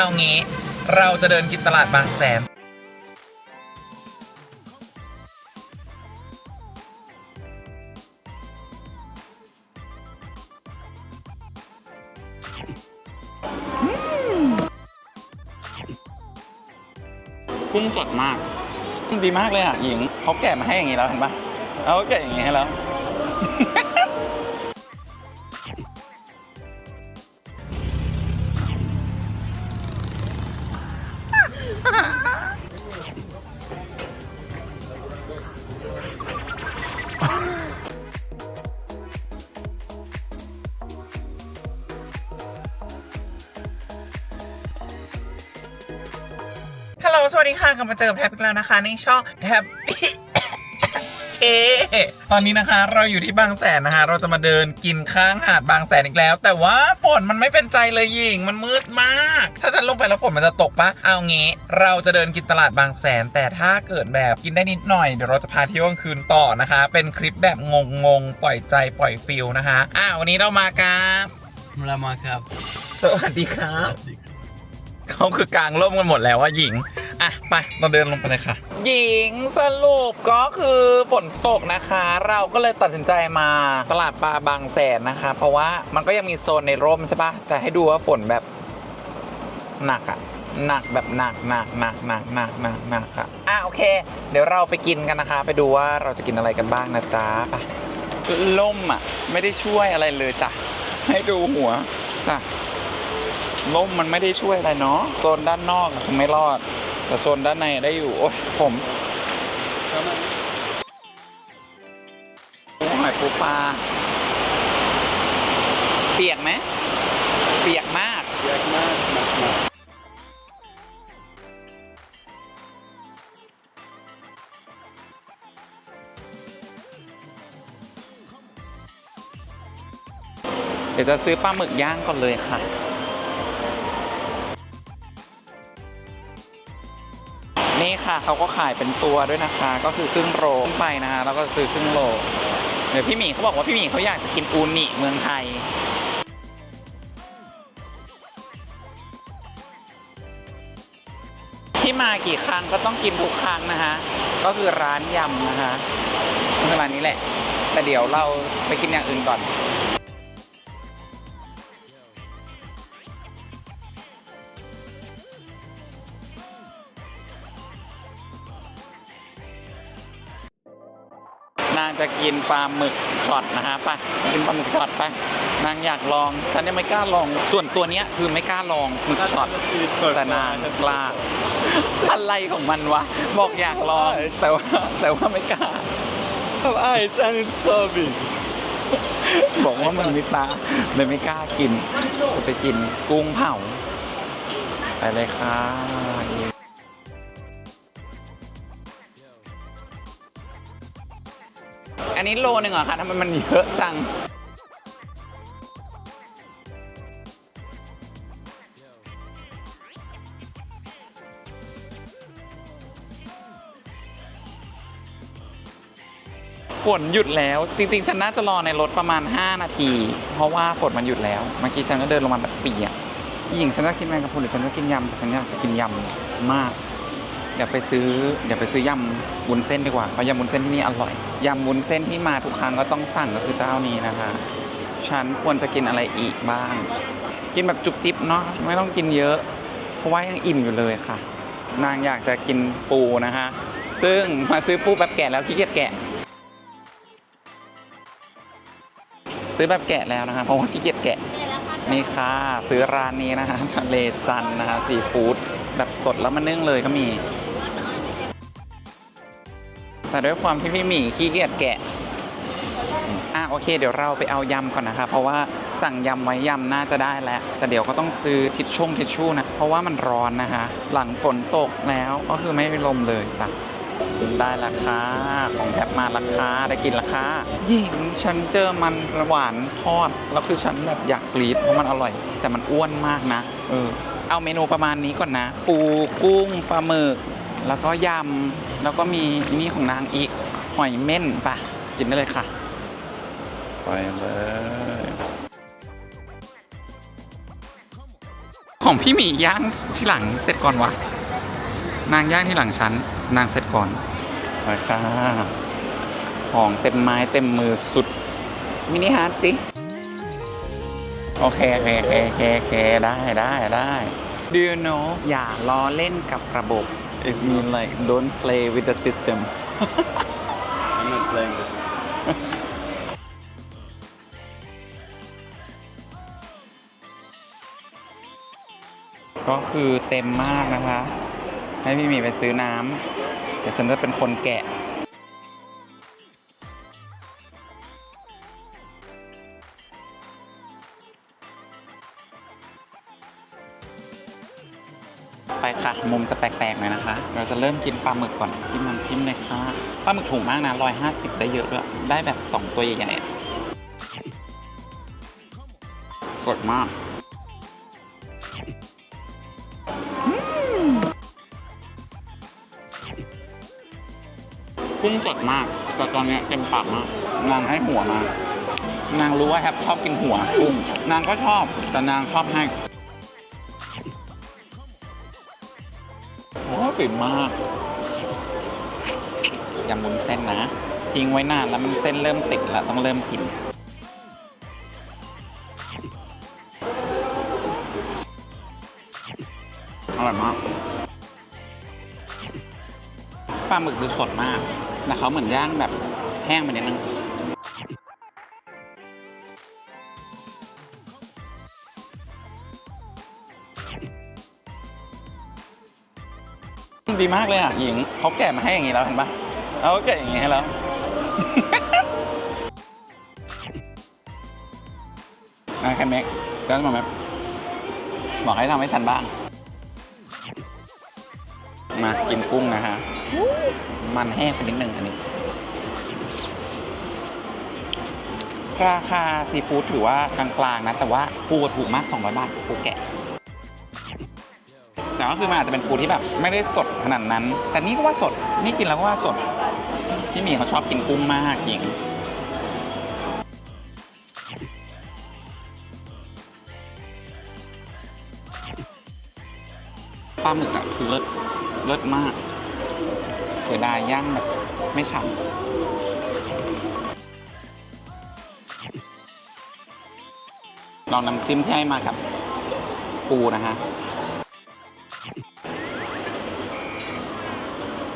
เอางี้เราจะเดินกินตลาดบางแสน กุ้งสดมาก ดีมากเลยอะ หญิงเขาแกะมาให้อย่างนี้แล้วเห็นปะเขาแกะอย่างนี้ให้แล้ว ค่ะกลับมาเจอแท็บอีกแล้วนะคะ ในช่องแท็บเคตอนนี้นะคะเราอยู่ที่บางแสนนะคะ เราจะมาเดินกินข้างหาดบางแสนอีกแล้ว แต่ว่าฝนมันไม่เป็นใจเลยหญิงมันมืดมาก ถ้าฉันลงไปแล้วฝนมันจะตกปะเอางี้เราจะเดินกินตลาดบางแสน แต่ถ้าเกิดแบบกินได้นิดหน่อยเดี๋ยวเราจะพาเที่ยวกลางคืนต่อนะคะ เป็นคลิปแบบงงๆปล่อยใจปล่อยฟิลนะคะอ่าวันนี้เรามากับเรามาครับ สวัสดีครับเขาคือกลางร่มกันหมดแล้วว่าหญิง อะไปเราเดินลงไปเลยค่ะ หญิงสรุปก็คือฝนตกนะคะ เราก็เลยตัดสินใจมาตลาดปลาบางแสนนะคะ เพราะว่ามันก็ยังมีโซนในร่มใช่ปะแต่ให้ดูว่าฝนแบบหนักอะหนักแบบหนักหนักหนักหนักหนักหนักหนักอะอะโอเค เดี๋ยวเราไปกินกันนะคะ ไปดูว่าเราจะกินอะไรกันบ้างนะจ๊ะไปล่มอะ ไม่ได้ช่วยอะไรเลยจ้ะให้ดูหัวจ้ะล่มมันไม่ได้ช่วยอะไรเนาะโซนด้านนอกไม่รอด แต่โซนด้านในได้อยู่ โอ้ยผมหอยปูปลา เปียกไหม เปียกมาก เปียกมากเดี๋ยวจะซื้อปลาหมึกย่างก่อนเลยค่ะ นี่ค่ะเขาก็ขายเป็นตัวด้วยนะคะ ก็คือครึ่งโลขึ้นไปนะคะแล้วก็ซื้อครึ่งโลเดี๋ยวพี่หมีเขาบอกว่าพี่หมีเขาอยากจะกินอูนิเมืองไทยที่มากี่ครั้งก็ต้องกินทุกครั้งนะคะก็คือร้านยำนะคะก็คือร้านนี้แหละ แต่เดี๋ยวเราไปกินอย่างอื่นก่อน นางจะกินปลาหมึกช็อตนะฮะไปกินปลาหมึกช็อตไปนางอยากลองฉันยังไม่กล้าลองส่วนตัวเนี้ยคือไม่กล้าลองหมึกช็อตแต่นางกล้าอะไรของมันวะบอกอยากลองแต่ว่าแต่ว่าไม่กล้า eyes and it's serving บอกว่ามันมีตาเลยไม่กล้ากิน จะไปกินกุ้งเผาไปเลยค่ะ อันนี้โลหนึ่งเหรอคะทำไมมันเยอะจัง ฝนหยุดแล้ว จริง ๆ ฉันน่าจะรอในรถประมาณ 5 นาที เพราะว่าฝนมันหยุดแล้ว เมื่อกี้ฉันก็เดินลงมาแบบเปียกหญิงฉันจะกินแมงกะพรุนหรือฉันจะกินยำแต่ฉันอยากจะกินยำมาก เดี๋ยวไปซื้อเดี๋ยวไปซื้อยำวุ้นเส้นดีกว่าเพราะยำวุ้นเส้นที่นี่อร่อยยำวุ้นเส้นที่มาทุกครั้งก็ต้องสั่งก็คือเจ้านี้นะคะฉันควรจะกินอะไรอีกบ้าง กินแบบจุบจิบเนาะไม่ต้องกินเยอะ เพราะว่ายังอิ่มอยู่เลยค่ะ นางอยากจะกินปูนะคะ ซึ่งมาซื้อปูแบบแกะแล้วขี้เกียจแกะ ซื้อแบบแกะแล้วนะคะเพราะว่าขี้เกียจแกะนี่ค่ะ ซื้อร้านนี้นะคะทะเลจันนะคะซีฟู้ดแบบสดแล้วมานึ่งเลยก็มี แต่ด้วยความที่พี่หมีขี้เกียจแกะอะโอเค เดี๋ยวเราไปเอายำก่อนนะคะ เพราะว่าสั่งยำไว้ยำน่าจะได้แล้ว แต่เดี๋ยวก็ต้องซื้อทิชชุ่งทิชชู่นะ เพราะว่ามันร้อนนะคะ หลังฝนตกแล้วก็คือไม่มีลมเลยจ้ะได้ราคาของแทบมาราคาได้กินราคาหญิงฉันเจอมันหวานทอด แล้วคือฉันแบบอยากกรีดเพราะมันอร่อย แต่มันอ้วนมากนะ เออ เอาเมนูประมาณนี้ก่อนนะ ปูกุ้งปลาหมึก แล้วก็ยำ แล้วก็มีอันนี่ของนางอีก หอยเม่นปะกินได้เลยค่ะ ไปเลยขของพี่หมีย่างที่หลังเสร็จก่อนวะ นางย่างที่หลังฉัน นางเสร็จก่อนไปค่ะ ของเต็มไม้เต็มมือสุด มินิฮาร์ดสิโอเคโอเคโอเคโอเคโอเคได้ได้ได้ Do you know อย่าล้อเล่นกับระบบ It mean like don't play with the system I'm not playing with this. ก็คือเต็มมากนะคะ ให้พี่หมีไปซื้อน้ำเดี๋ยวฉันจะเป็นคนแกะ ปลาหมึกก่อนจิ้มน้ำจิ้มเลยค่ะปลาหมึกถูกมากนะ150ได้เยอะด้วยได้แบบ2ตัวใหญ่ๆสดมากกุ้งสดมากแต่ตอนเนี้ยเต็มปากมากนางให้หัวมานางรู้ว่าแฮปชอบกินหัวกุ้งนางก็ชอบแต่นางชอบให้โอ้ฟินมาก ยำบุญเส้นนะ ทิ้งไว้นานแล้วมันเส้นเริ่มติดแล้วต้องเริ่มกิน อร่อยมากปลาหมึกคือสดมากแต่เขาเหมือนย่างแบบแห้งไปนิดนึงดีมากเลยอะหญิงเขาแกะมาให้อย่างนี้แล้วเห็นปะ เขาแกะอย่างนี้ให้แล้วนะแค่เม็กเจ้ามาแม็กบอกให้ทำให้ฉันบ้าง มากินกุ้งนะฮะ มันแห้งไปนิดนึงอันนี้ ราคาซีฟู้ดถือว่ากลางๆนะ แต่ว่าปูถูกมาก 200 บาทปูแกะแต่ก็คือมันอาจจะเป็นปูที่แบบ ไม่ได้สดขนาดนั้น แต่นี่ก็ว่าสด นี่กินแล้วก็ว่าสด พี่หมีเขาชอบกินกุ้งมากหญิงปลาหมึกอะคือเลิศเลิศมากเสียดายย่างแบบไม่ฉ่ำลองน้ำจิ้มที่ให้มากับปูนะฮะ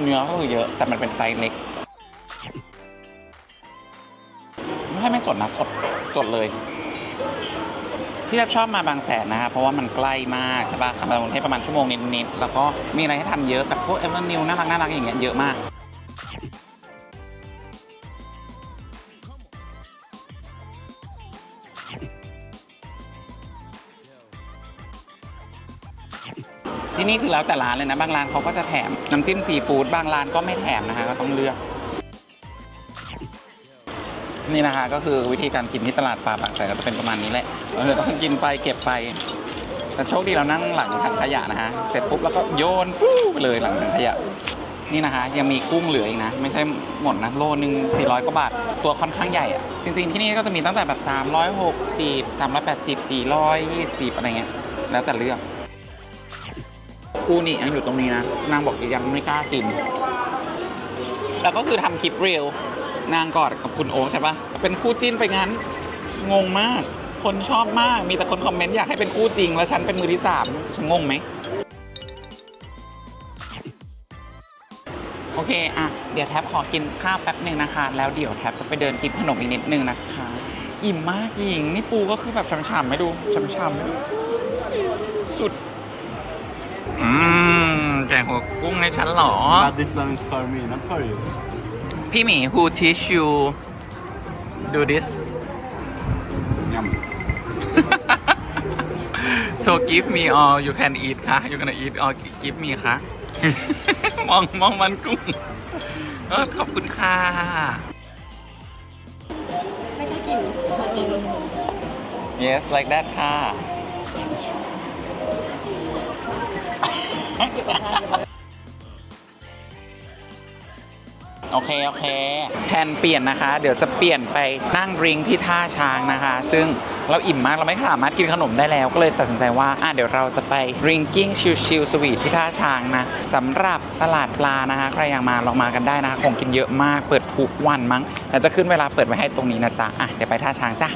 เนื้อก็คือเยอะแต่มันเป็นไซส์เล็ก ให้ไม่สดนะสดสดเลย ที่แทบชอบมาบางแสนนะครับเพราะว่ามันใกล้มากใช่ปะขับมากรุงเทพประมาณชั่วโมงนิดๆแล้วก็มีอะไรให้ทำเยอะแบบพวกเอเวอร์นิวน่ารักน่ารักอย่างเงี้ยเยอะมากที่นี่คือแล้วแต่ร้านเลยนะ บางร้านเขาก็จะแถมน้ำจิ้มซีฟู้ดบางร้านก็ไม่แถมนะฮะก็ต้องเลือก นี่นะคะก็คือวิธีการกินที่ตลาดปลาบางแสนก็จะเป็นประมาณนี้แหละเราจะต้องกินไปเก็บไปแต่โชคดีเรานั่งหลังถังขยะนะฮะเสร็จปุ๊บแล้วก็โยนปุ๊บเลยหลังถังขยะนี่นะคะยังมีกุ้งเหลืออีกนะ ไม่ใช่หมดนะโลนึง 400 กว่าบาท ตัวค่อนข้างใหญ่อะจริง ๆ ที่นี่ก็จะมีตั้งแต่แบบ 360 380 420 อะไรเงี้ยแล้วแต่เลือกกูนี่ยังอยู่ตรงนี้นะ นางบอกยังไม่กล้ากิน แล้วก็คือทำคลิปเรียว นางกอดกับคุณโอ๊คใช่ปะเป็นคู่จิ้นไปงั้น งงมาก คนชอบมาก มีแต่คนคอมเมนต์อยากให้เป็นคู่จริง แล้วฉันเป็นมือที่สามฉันงงไหม โอเค อะ เดี๋ยวแท็บขอกินข้าวแป๊บหนึ่งนะคะ แล้วเดี๋ยวแท็บจะไปเดินกินขนมอีกนิดนึงนะคะ อิ่มมากหญิง นี่ปูก็คือแบบฉ่ำๆไม่ดูฉ่ำๆสุด อืมแกงหัวกุ้งในชั้นหรอ But this one is for me, not for you. พี่หมี who teach you do this ย so give me all you can eat ค่ะ you gonna eat all give me ค่ะ มองมองมันกุ้งเออขอบคุณค่ะ ไม่ได้กลิ่นตัวเองำ yes like that ค่ะ โอเค โอเคแผนเปลี่ยนนะคะ เดี๋ยวจะเปลี่ยนไปนั่งริงที่ท่าช้างนะคะ ซึ่งเราอิ่มมากเราไม่สามารถกินขนมได้แล้ว ก็เลยตัดสินใจว่าอะเดี๋ยวเราจะไป drinking ชิลๆสวีทที่ท่าช้างนะสำหรับตลาดปลานะคะ ใครอยากมาลองมากันได้นะคะ ของกินเยอะมากเปิดทุกวันมั้งเดี๋ยวจะขึ้นเวลาเปิดไว้ให้ตรงนี้นะจ๊ะอะเดี๋ยวไปท่าช้างจ้ะ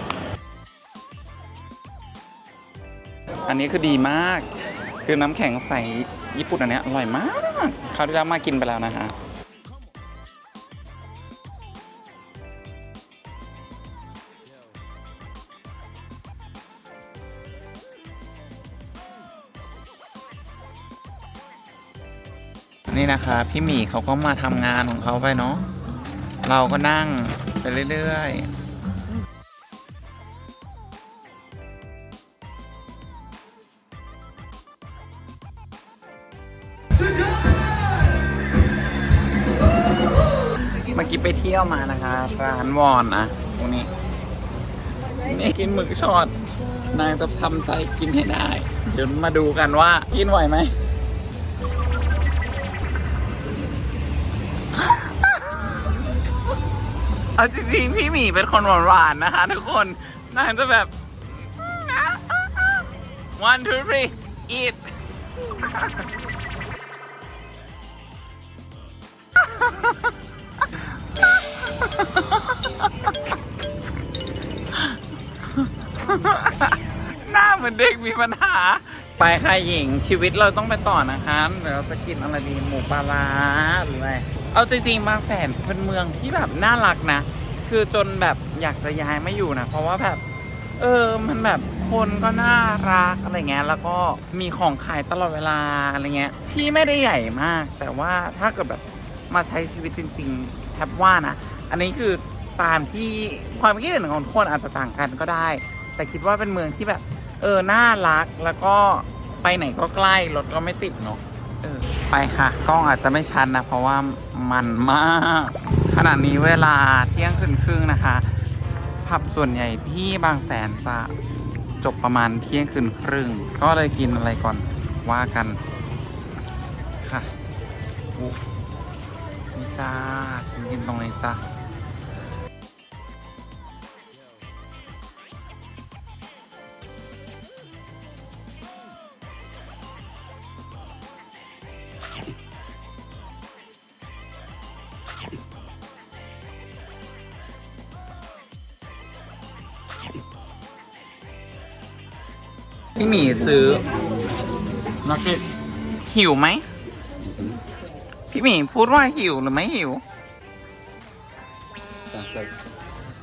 อันนี้คือดีมาก คือน้ำแข็งใสญี่ปุ่นอันเนี้ยอร่อยมากคราวที่แล้วมากินไปแล้วนะฮะ นี่นะคะพี่หมีเขาก็มาทำงานของเขาไปเนาะเราก็นั่งไปเรื่อยๆเมื่อกี้ไปเที่ยวมานะคะร้านวอนนะตรงนี้นี่กินหมึกช็อตนางจะทำใจกินให้ได้ เดี๋ยวมาดูกันว่ากินไหวไหม เอาจริงๆพี่หมีเป็นคนหวานๆนะคะ ทุกคนนางจะแบบ one two three eat หน้าเหมือนเด็กมีปัญหา ไปค่ะหญิงชีวิตเราต้องไปต่อนะคะเดี๋ยวเราจะกินอะไรดีหมูปลาร้าหรืออะไร เอาจริงๆบางแสนเป็นเมืองที่แบบน่ารักนะ คือจนแบบอยากจะย้ายไม่อยู่นะ เพราะว่าแบบ เออมันแบบคนก็น่ารักอะไรเงี้ยแล้วก็มีของขายตลอดเวลาอะไรเงี้ย ที่ไม่ได้ใหญ่มาก แต่ว่าถ้าเกิดแบบมาใช้ชีวิตจริงๆแทบว่านะ อันนี้คือตามที่ความคิดเห็นของคนอาจจะต่างกันก็ได้ แต่คิดว่าเป็นเมืองที่แบบ เออน่ารักแล้วก็ไปไหนก็ใกล้รถก็ไม่ติดเนาะเออ ไปค่ะ กล้องอาจจะไม่ชันนะ เพราะว่ามันมากขณะนี้เวลาเที่ยงคืนครึ่งนะคะ ผับส่วนใหญ่ที่บางแสนจะจบประมาณเที่ยงคืนครึ่ง ก็เลยกินอะไรก่อนว่ากันค่ะนี่จ้าฉันกินตรงนี้จ้า พี่หมีซื้อนักเก็ตหิวไหม พี่หมีพูดว่าหิวหรือไม่หิว Sounds like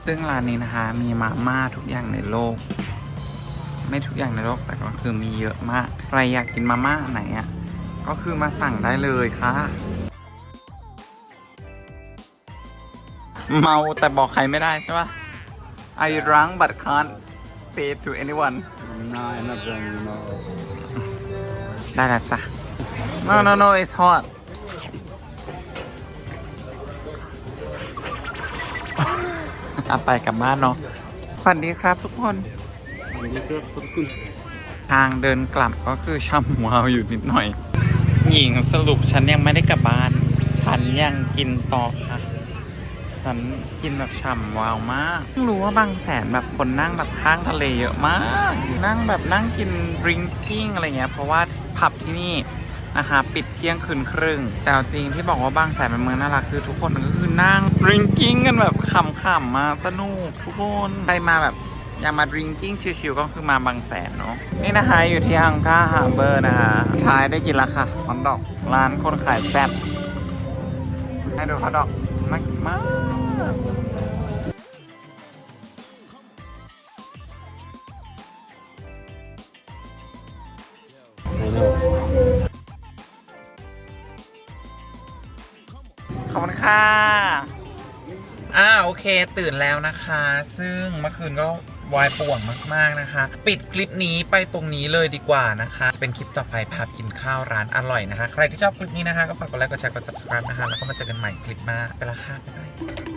ซึ่งร้านนี้นะคะ มีมาม่าทุกอย่างในโลก ไม่ทุกอย่างในโลกแต่ก็คือมีเยอะมาก ใครอยากกินมาม่าไหนอะ ก็คือมาสั่งได้เลยค่ะ เมาแต่บอกใครไม่ได้ใช่ปะ Are you drunk but can't say to anyone no, I'm not drunk anymore. ได้แล้วจ้ะ no no no it's hot เอาไปกลับบ้านเนาะสวัสดีครับทุกคน ทางเดินกลับก็คือช่ำวาวอยู่นิดหน่อย หญิงสรุปฉันยังไม่ได้กลับบ้าน ฉันยังกินต่อค่ะ ฉันกินแบบฉ่ำวาวมากรู้ว่าบางแสนแบบคนนั่งแบบข้างทะเลเยอะมาก นั่งแบบนั่งกินดริงกิ้งอะไรเงี้ย เพราะว่าผับที่นี่นะคะปิดเที่ยงคืนครึ่ง แต่จริงที่บอกว่าบางแสนเป็นเมืองน่ารักคือทุกคนก็คือนั่งดริงกิ้งกันแบบขำๆมาสนุกทุกคนใครมาแบบอยากมาดริงกิ้งชิลๆก็คือมาบางแสนเนาะนี่นะคะอยู่ที่อังกาฮาร์เบอร์นะคะท้ายได้กินแล้วค่ะฮอตดอกร้านคนขายแซ่บให้ดูฮอตดอก น่ากินมาก ขอบคุณค่ะ อ่าโอเค ตื่นแล้วนะคะ ซึ่งเมื่อคืนก็ วายป่วงมาก ๆ นะคะ ปิดคลิปนี้ไปตรงนี้เลยดีกว่านะคะ เป็นคลิปต่อไปพากินข้าวร้านอร่อยนะคะ ใครที่ชอบคลิปนี้นะคะ ก็ฝากกดไลค์กดแชร์กด subscribe นะคะ แล้วก็มาเจอกันใหม่คลิปหน้าไปละค่ะบ๊ายบาย